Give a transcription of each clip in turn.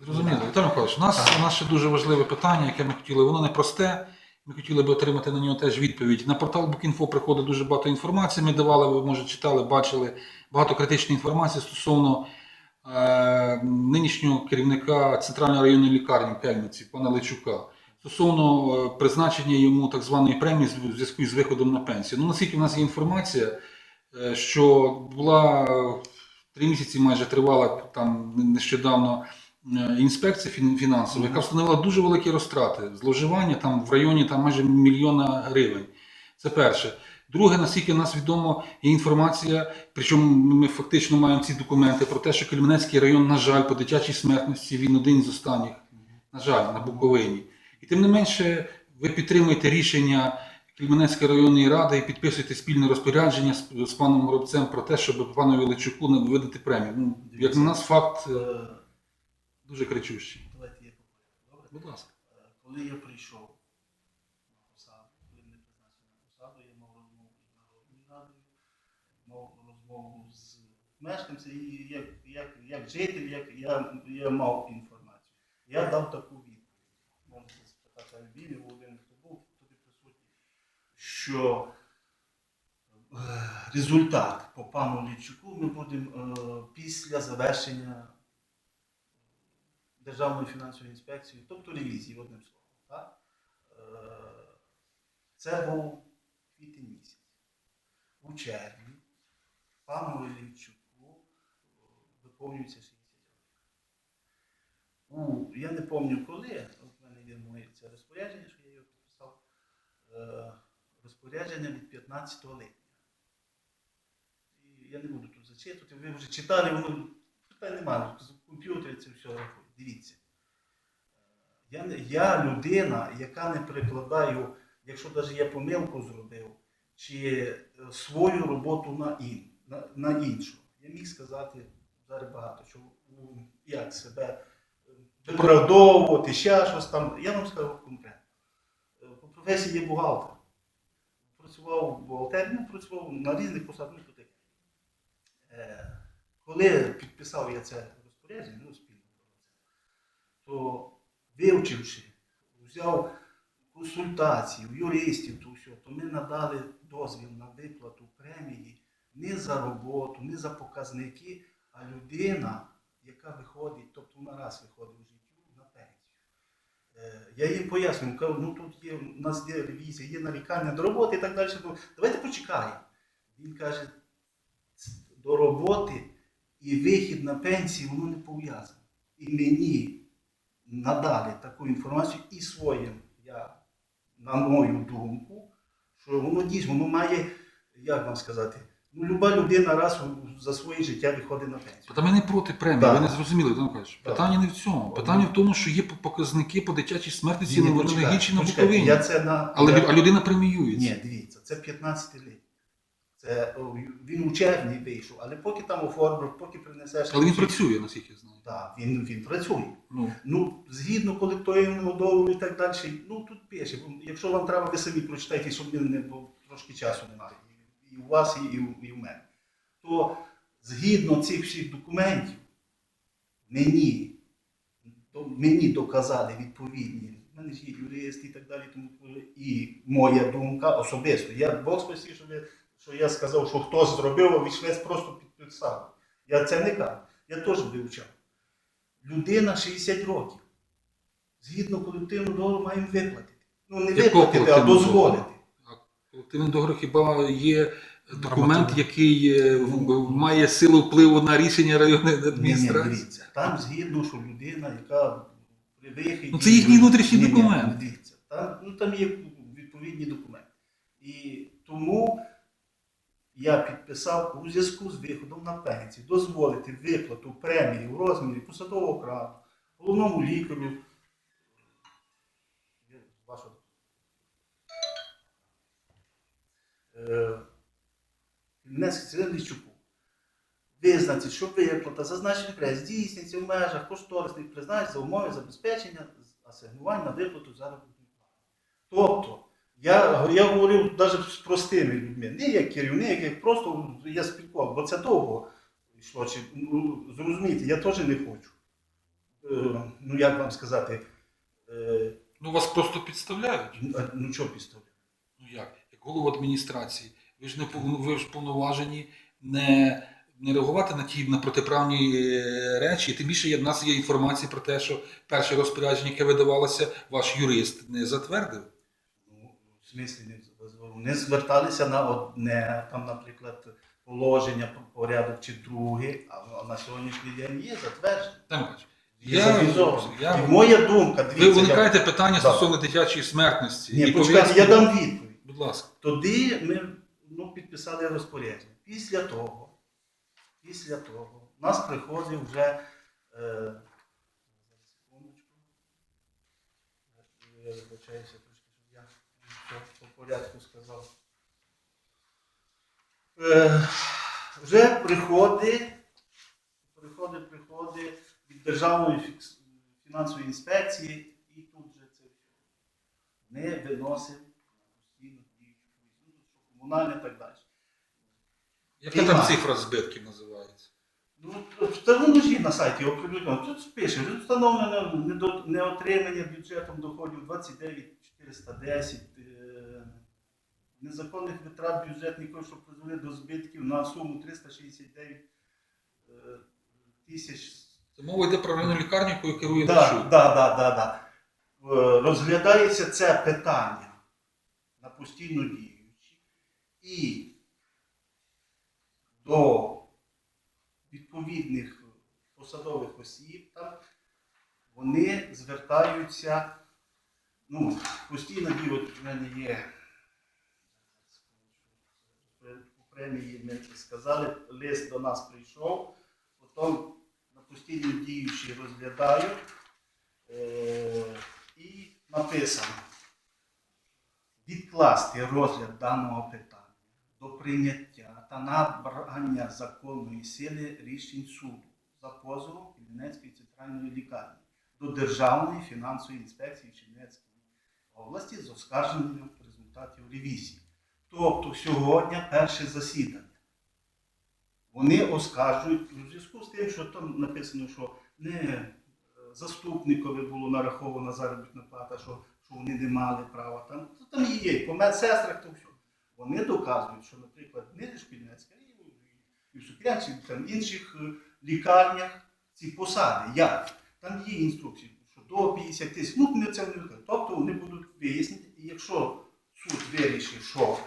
Зрозуміло. Віталій Михайлович, у нас, у нас ще дуже важливе питання, яке ми хотіли, воно непросте. Ми хотіли би отримати на нього теж відповідь. На портал Bookinfo приходить дуже багато інформації. Ми давали, ви може читали, бачили багато критичної інформації стосовно е, нинішнього керівника центральної районної лікарні в Кельниці, пана Личука. Стосовно е, призначення йому так званої премії в зв'язку з виходом на пенсію. Ну, наскільки в нас є інформація, е, що була е, три місяці майже тривала там нещодавно е, інспекція фін- яка встановила дуже великі розтрати, зловживання там в районі там майже мільйона гривень. Це перше. Друге, наскільки нас відомо, є інформація, причому ми фактично маємо ці документи про те, що Кельменецький район, на жаль, по дитячій смертності він один з останніх, на жаль, на Буковині. І тим не менше, ви підтримуєте рішення Кельменецької районної ради і підписуєте спільне розпорядження з, з паном Горобцем про те, щоб панові Личуку не видати премію. Ну, як на нас, факт е, Е, дуже кричущий. Давайте я поговорю. Добре? Будь ласка. Е, Коли я прийшов на посаду, коли мене призначили на посаду, я мав розмову з Народною радою, мав розмову з мешканцями, і як, як, як житель, як я, я мав інформацію. Я дав таку відповідь. Можете спитати Альбіні, Володимир, хто був туди присутній, що е, результат по пану Лічуку ми будемо е, після завершення Державної фінансової інспекції, тобто ревізії, одним словом. Так? Е, Це був квітень місяць. У червні пану Іллічуку виповнюється 60 років. Я не пам'ятаю коли, от в мене є моє це розпорядження, що я його підписав. Е, Розпорядження від 15 липня. І я не буду тут зачитувати, ви вже читали, воно питань немає. З комп'ютері це все рахує. Дивіться. Я, я людина, яка не прикладаю, якщо навіть я помилку зробив, чи е, свою роботу на, ін, на, на іншу. Я міг сказати зараз багато, що як себе е, виправдовувати, ще щось там. Я вам скажу конкретно. Е, По професії є бухгалтер. Працював в бухгалтерії, ну, працював на різних посадах, ну, Коли підписав я це розпорядження, ну, то вивчивши, взяв консультації, у юристів, то все, то ми надали дозвіл на виплату премії не за роботу, не за показники, а людина, яка виходить, тобто вона раз виходить у життю на пенсію. Е, Я їм пояснюю, кажу, ну тут є, у нас є ревізія, є нарікання до роботи і так далі. Ну, давайте почекаємо. Він каже, до роботи і вихід на пенсію воно не пов'язано. І мені надали таку інформацію і своїм, я, на мою думку, що воно дійсно воно має, як вам сказати, ну, люба людина раз за своє життя виходить на пенсію. Та ми не проти премії, Так. ви не зрозуміли, Віталій Михайлович. Так. Питання не в цьому. Питання в тому, що є показники по дитячій смертності на Буковині. Я це на, Але я- а людина преміюється. Ні, дивіться, це 15 літ. Це він у червні вийшов, але поки там оформив, поки принесеш. Але він працює, наскільки я знаю. Так, він, він працює. Ну, Ну, згідно колективного договору і так далі, ну тут пише, якщо вам треба, ви самі прочитайте, щоб не було трошки часу немає. І у вас, і, і, у- і у мене. То згідно цих всіх документів, мені, мені доказали відповідні, в мене ж є юрист і так далі, тому і моя думка особисто. Я Бог спасі, що, ви, що я сказав, що хтось зробив, а війшлець просто підписав. Я це не кажу. Я теж вивчав. Людина 60 років. Згідно колективного договору маємо виплатити. Ну, не Якого виплатити, а колективного дозволити. колективний договір хіба є документ, який е, в- має силу впливу на рішення районної Ні, ні, адміністрації? дивіться. Там згідно, що людина, яка при виході. Ну, це їхній внутрішній Ні, ні, документ. Дивіться, там, ну, там є відповідні документи. І тому я підписав у зв'язку з виходом на пенсію дозволити виплату премії в розмірі посадового окладу, головному лікарю. Е, Лічуку. Визнати, що виплата зазначених кредит здійснюється в межах кошторисних призначень за умови забезпечення асигнувань на виплату заробітної плати. Тобто, я, я говорив навіть з простими людьми, не як керівник, як просто я спілкував, бо це довго йшло. Чи, ну, зрозумійте, я теж не хочу. е, ну як вам сказати, е, Ну вас просто підставляють. ну, а, ну що підставляю? Ну як? Як голову адміністрації, ви ж не ви ж повноважені не, не реагувати на ті на протиправні е, речі. Тим більше є, в нас є інформація про те, що перше розпорядження, яке видавалося, ваш юрист не затвердив. В смислі не, зверталися на одне, там, наприклад, положення, порядок чи друге, а на сьогоднішній день є затвердження. Тамач, Є завізовано. І моя думка, ви дивіться, уникаєте питання Да. стосовно дитячої смертності. я, ні, і почекайте, я дам відповідь. Будь ласка. Тоді ми ну, підписали розпорядження. Після того, після того, нас приходив вже. Е. Я вибачаюся трошки, щоб я все по порядку сказав. Е, вже приходить, приходить, приходить від Державної фінансової інспекції і тут же це все. Ми виносимо постійно діючу комісію, що комунальне і так далі. Яка там цифра збитків називається? Ну, є на сайті оприлюднено. Тут пише, що встановлено недо- неотримання бюджетом доходів 29 410 е, незаконних витрат бюджетних коштів, що призвели до збитків на суму 369 е, тисяч Це мова йде про районну лікарню, якою керує да, да, да. Е, Розглядається це питання на постійно діючі і до відповідних посадових осіб так, вони звертаються. Ну, постійно от в мене є по премії, ми сказали, лист до нас прийшов, потім на постійно діючі розглядають е, і написано відкласти розгляд даного питання до прийняття та набрання законної сили рішень суду за позовом Кремінецької центральної лікарні до Державної фінансової інспекції Чернівецької області з оскарженням результатів ревізії. Тобто сьогодні перше засідання. Вони оскаржують у зв'язку з тим, що там написано, що не е, заступникові було нарахована заробітна плата, що, що вони не мали права. Там, то там є, по медсестрах, то все. Вони доказують, що, наприклад, не Шпільнецька і, і в Сукрянці, там інших е, лікарнях ці посади. Як? Там є інструкції, що до 50 тисяч. Ну, не це не кажуть. Тобто вони будуть вияснити, і якщо суд вирішить, що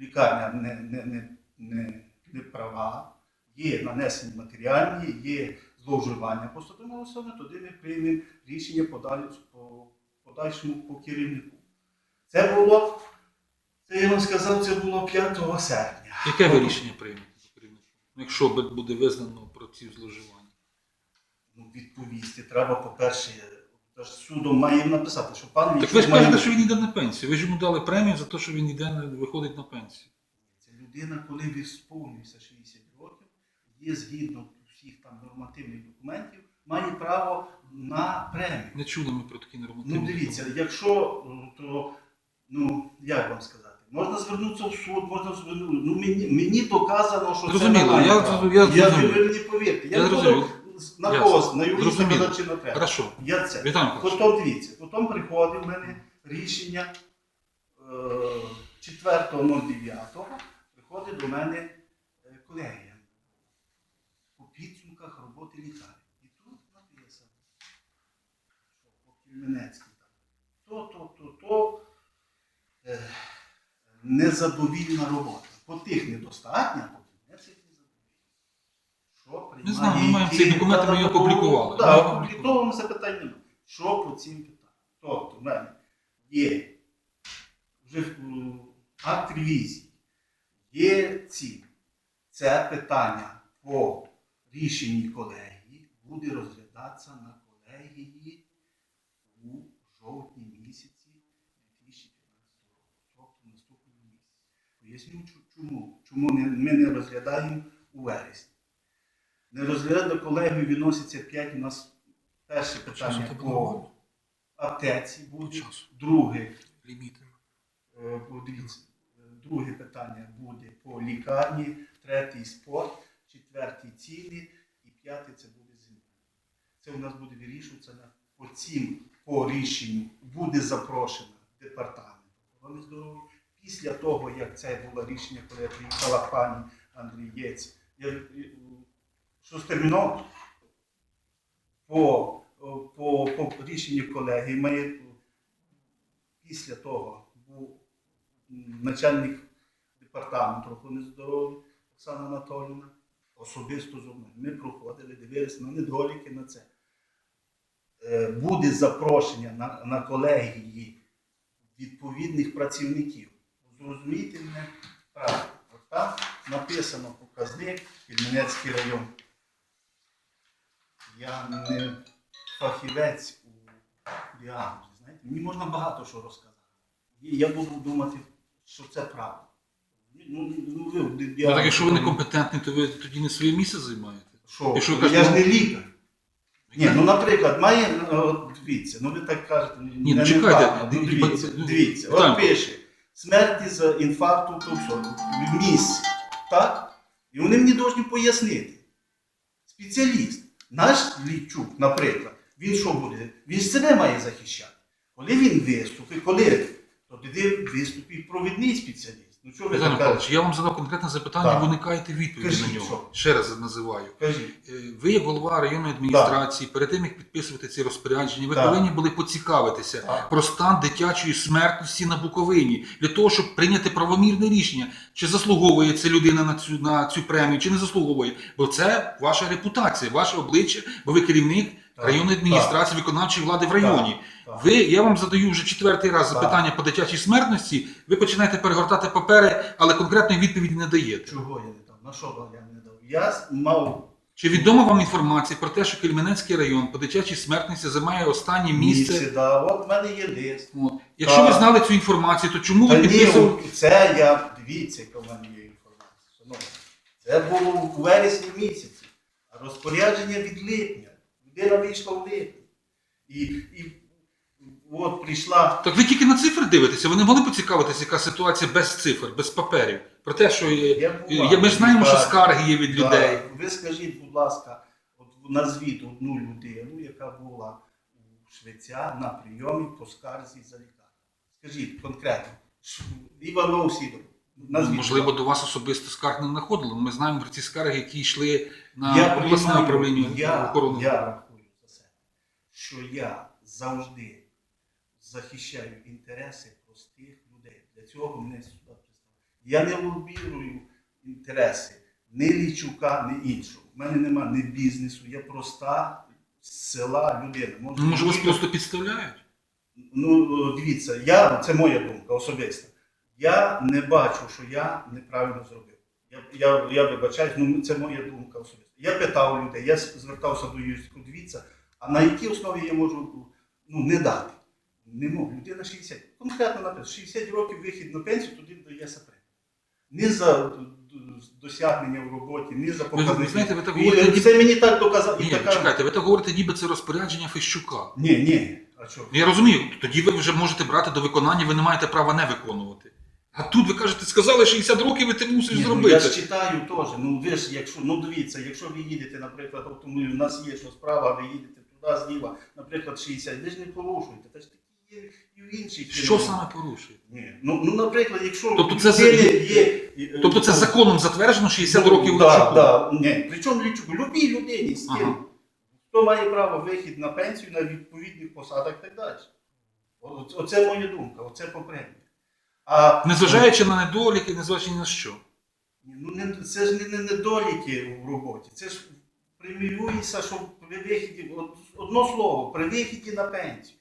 лікарня не, не, не, не, не права, є нанесені матеріальні, є зловживання посадовими особи, тоді ми приймемо рішення по подальшому по керівнику. Це було, це я вам сказав, це було 5 серпня. Яке ви рішення приймете за керівником? Ну, Якщо буде визнано про ці зловживання? Ну, відповісти треба, по-перше, тож судом має написати, що пан Так ви ж має- кажете, що він йде на пенсію. Ви ж йому дали премію за те, що він йде на- виходить на пенсію. Це людина, коли висповнюється 60 років, є згідно всіх там нормативних документів, має право на премію. Не чули ми про такі нормативні. Ну дивіться, якщо ну, то ну як вам сказати, можна звернутися в суд, можна звернутися. Ну мені мені доказано, що Зрозуміло, це я- нормально. я я, зрозумів. ви мені повірте. Я, Я не зрозумів. На Ясно. пост, на юриста Зрозуміло. чи на треба. Хорошо. Я це. Миколаївич, Потім дивіться, потім приходить в мене рішення е, 4.09, приходить до мене е, колегія по підсумках роботи лікарні. І тут написано, що по Кільменецькій там, то, то, то, то е, незадовільна робота. По тих недостатня, по Кільменецьких незадовільна. Що приймає Не знаю, ми маємо ці які- документи, ми його опублікували. Так, його опубліковуємо це питання. Що по цим питанням? Тобто, в мене є вже акт ревізії, є ці. Це питання по рішенні колегії буде розглядатися на колегії у жовтні місяці 2015 року, тобто наступному місяці. Поясню чому. Чому ми не розглядаємо у вересні. Не розглядаємо колегію відноситься 5 у нас перше питання тебе по аптеці буде, Часу. друге Ліміти. Е, дивіться, е, друге питання буде по лікарні, третій спорт, четвертий ціни і п'ятий це буде земля. Це у нас буде вирішуватися на по цим по рішенню буде запрошена департамент охорони здоров'я. Після того, як це було рішення, коли приїхала пані Андрієць, я, що терміново по, по, по рішенню колеги ми після того був начальник департаменту охорони здоров'я Оксана Анатоліївна особисто зо мною. Ми проходили, дивилися на недоліки на це. Е, Буде запрошення на, на колегії відповідних працівників. Зрозумійте мене правильно. Там написано показник Кільменецький район. Я не фахівець у діагнозі. Знаєте, мені можна багато що розказати. І я буду думати, що це правда. Ну, ну, ви, Ну, так якщо ви некомпетентні, то ви тоді не своє місце займаєте. що? Якщо ви я кажете, ж не ну- лікар. Ні, ну наприклад, має, е, от дивіться, ну ви так кажете, Ні, ну, не чекайте, неправильно. ну, дивіться, ну, дивіться, от пише, смерті з інфаркту, то в місці, так? І вони мені повинні пояснити. Спеціаліст, наш Лічук, наприклад, він що буде? Він себе має захищати. Коли він виступить, коли, то тоді виступить провідний спеціаліст. Ну що ви так Михайлович, кажете? я вам задав конкретне запитання, Так. ви уникаєте відповіді Кажіть, на нього. що? Ще раз називаю. Кажіть. Е, Ви, як голова районної адміністрації, перед тим як підписувати ці розпорядження, ви Так. повинні були поцікавитися Так. про стан дитячої смертності на Буковині для того, щоб прийняти правомірне рішення, чи заслуговує ця людина на цю на цю премію, чи не заслуговує. Бо це ваша репутація, ваше обличчя, бо ви керівник. Районної адміністрації, виконавчої влади в районі. Так. Ви, я вам задаю вже четвертий раз Так. запитання по дитячій смертності. Ви починаєте перегортати папери, але конкретної відповіді не даєте. Чого я не дав? На що вам я не дав? Я мав Чи відома вам інформація про те, що Кельменецький район по дитячій смертності займає останнє місце? місце, да. от в мене є лист. От. Якщо ви знали цю інформацію, то чому Та ви підписували? це я, дивіться, яка в мене є інформація. Це було у вересні місяці, а розпорядження від липня. Людина вийшла в липні. І, і от прийшла. Так ви тільки на цифри дивитеся, ви не могли поцікавитися, яка ситуація без цифр, без паперів. Про те, що є, була. ми ж знаємо, що скарги є від Да. людей. Ви скажіть, будь ласка, от назвіть одну людину, яка була у Швеця на прийомі по скарзі за лікарню. Скажіть конкретно. Іванов Сідоров. Назвіть. Можливо, до вас особисто скарг не знаходили. Ми знаємо про ці скарги, які йшли на я обласне управління я, охорони. я рахую за себе, що я завжди захищаю інтереси простих людей. Для цього мене сюди представили. Я не лобірую інтереси ні Лічука, ні іншого. У мене нема ні бізнесу, я проста з села людина. Ну, Може, вас просто підставляють? Ну, дивіться, я, це моя думка особиста. Я не бачу, що я неправильно зробив. Я, я, я вибачаюсь, ну це моя думка особиста. Я питав людей, я звертався до юристів, дивіться, а на якій основі я можу ну, не дати? Не можу. Людина 60. Конкретно написано, 60 років вихід на пенсію, тоді дається премія. Не за досягнення в роботі, не за показники. ви знаєте, ви так говорите, ніби... це мені так доказав. І Ні, така... чекайте, ви так говорите, ніби це розпорядження Фещука. Ні, ні. А що? Я розумію, тоді ви вже можете брати до виконання, ви не маєте права не виконувати. А тут ви кажете, сказали 60 років, і ти мусиш Ні, ну, зробити. я ж читаю теж. Ну ви ж, якщо ну дивіться, якщо ви їдете, наприклад, автомобіль, у нас є що справа, ви їдете туди зліва, наприклад, 60, ви ж не порушуєте. Та ж такі є і в інших. Що фірмах. саме порушує? Ні. Ну, ну, наприклад, якщо Тобто це за- людини є. е, Тобто це ну, законом затверджено 60 ну, років да, Левчуку? да, ні. Причому Лічуку, любій людині з ким. Ага. Хто має право вихід на пенсію на відповідних посадах і так далі. О- Оце моя думка, оце попереднє. А Незважаючи на недоліки, незважаючи на що. Ну, не, це ж не, не недоліки в роботі. Це ж преміюється, що при вихіді, от, одно слово, при вихіді на пенсію.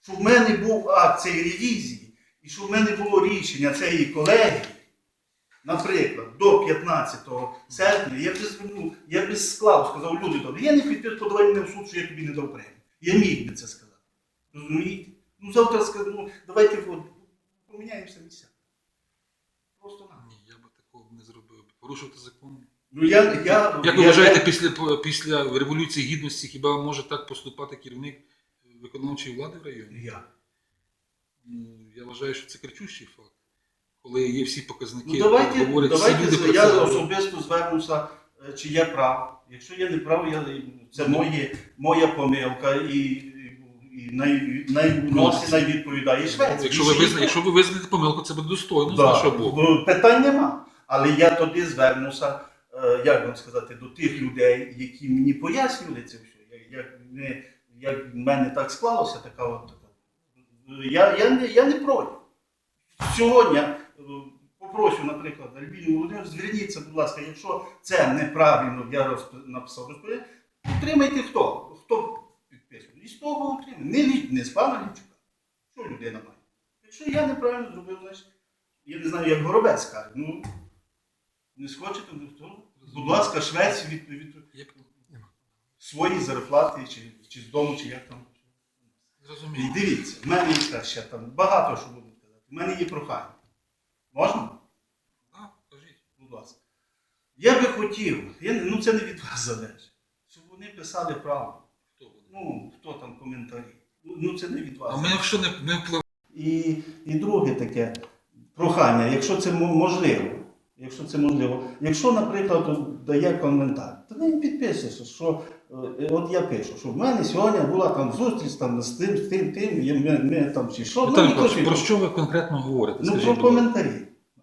Щоб в мене був акт цієї ревізії, і щоб в мене було рішення цієї колеги, наприклад, до 15 серпня, я б звернув, я б склав, сказав, люди добрі, я не підпис, подавай мене в суд, що я тобі не дав премію. Я міг би це сказати. Розумієте? Ну завтра скажу, ну, давайте поміняємося місця. Просто нам. Ні, я би такого не зробив. Порушувати закон. Ну, я, я, Як ви я- вважаєте, після, після Революції Гідності хіба може так поступати керівник виконавчої влади в районі? Я. Ну, я вважаю, що це кричущий факт. Коли є всі показники, Ну, давайте, говорять всі давайте люди про я це. особисто звернуся е, чи я прав. Якщо я не прав, я, це моє, моя помилка і, і най, найносить, найвідповідає Швеція. Якщо ви, визна, якщо ви визнаєте помилку, це буде достойно з Да. боку. Питань нема. Але я тоді звернуся, е, як вам сказати, до тих людей, які мені пояснювали це все. Як, як, не, як в мене так склалося, така от така. Я, я, не, я не проти. Сьогодні е, попрошу, наприклад, Альбіну Володимир, зверніться, будь ласка, якщо це неправильно, я розп- написав розповідь, утримайте хто? Хто того утримайте. Не, не з пана Лівчука. Що людина має? Якщо я неправильно зробив, значить, я не знаю, як горобець каже, ну не схочете, хто? Будь ласка, швець від, від Як- свої зарплати, чи, чи з дому, чи як там. І дивіться, в мене є ще там багато що буду казати. У мене є прохання. Можна? Кажіть. Будь ласка. Я би хотів, я, ну це не від вас залежить, щоб вони писали правду. Ну, хто там коментарі. Ну, ну це не від вас. А ми якщо не, не впливаємо, І, і друге таке прохання, якщо це мо- можливо. Якщо це можливо. Якщо, наприклад, дає коментар, то не підписуйся, що е, от я пишу, що в мене сьогодні була там зустріч там, з тим, з тим, тим, і ми, ми там чи що. Ну, про що ви конкретно говорите? ну Скажіть, про коментарі.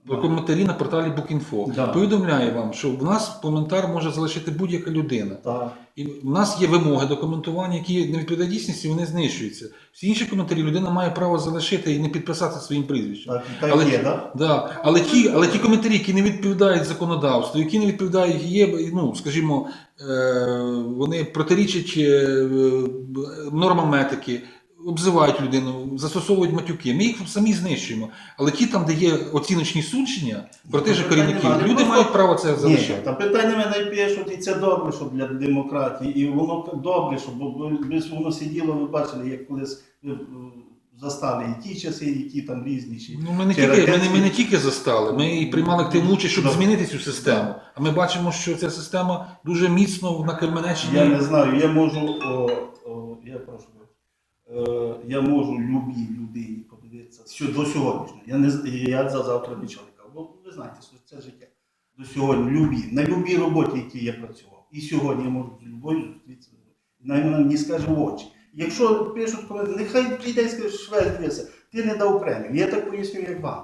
Коментарі на порталі Bookinfo. Да. Повідомляю вам, що в нас коментар може залишити будь-яка людина. Так. І в нас є вимоги до коментування, які не відповідають дійсності, вони знищуються. Всі інші коментарі людина має право залишити і не підписати своїм прізвищем. Так, так Але- є, так? Да. Але, ті, але ті коментарі, які не відповідають законодавству, які не відповідають, є, ну, скажімо, е, вони протирічать е, нормам етики, обзивають людину, застосовують матюки. Ми їх самі знищуємо. Але ті там, де є оціночні судження про тих же Питання керівників, люди Просто- мають право це Ні, залишати. та питання мене пишуть, і це добре, щоб для демократії, і воно добре, щоб воно сиділо, ви бачили, як колись е, застали і ті часи, і ті там різні. Чи... Ну, ми не тільки, ми, не, ми не тільки застали, ми і приймали активну участь, щоб змінити цю систему. А ми бачимо, що ця система дуже міцно на Кременеччині. Я не знаю, я можу, о, о, я прошу, я можу любій людині подивитися що до сьогоднішнього. Я не я за завтра не кажу. Бо ви знаєте, що це життя. До сьогодні любі, на любій роботі, якій я працював. І сьогодні я можу з любою зустрітися. Навіть мені скаже в очі. Якщо пишуть коменти, нехай прийде і скаже, швець дивися, ти не дав премію. Я так поясню, як вам.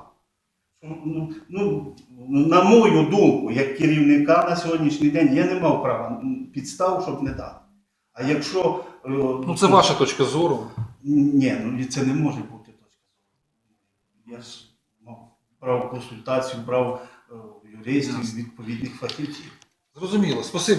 Ну, ну, на мою думку, як керівника на сьогоднішній день, я не мав права підстав, щоб не дати. А якщо. е, Ну, це ваша точка зору. Ні, ну це не може бути точка зору. Я ж мав брав консультацію, брав юристів юристів, відповідних фахівців. Зрозуміло. Спасибі.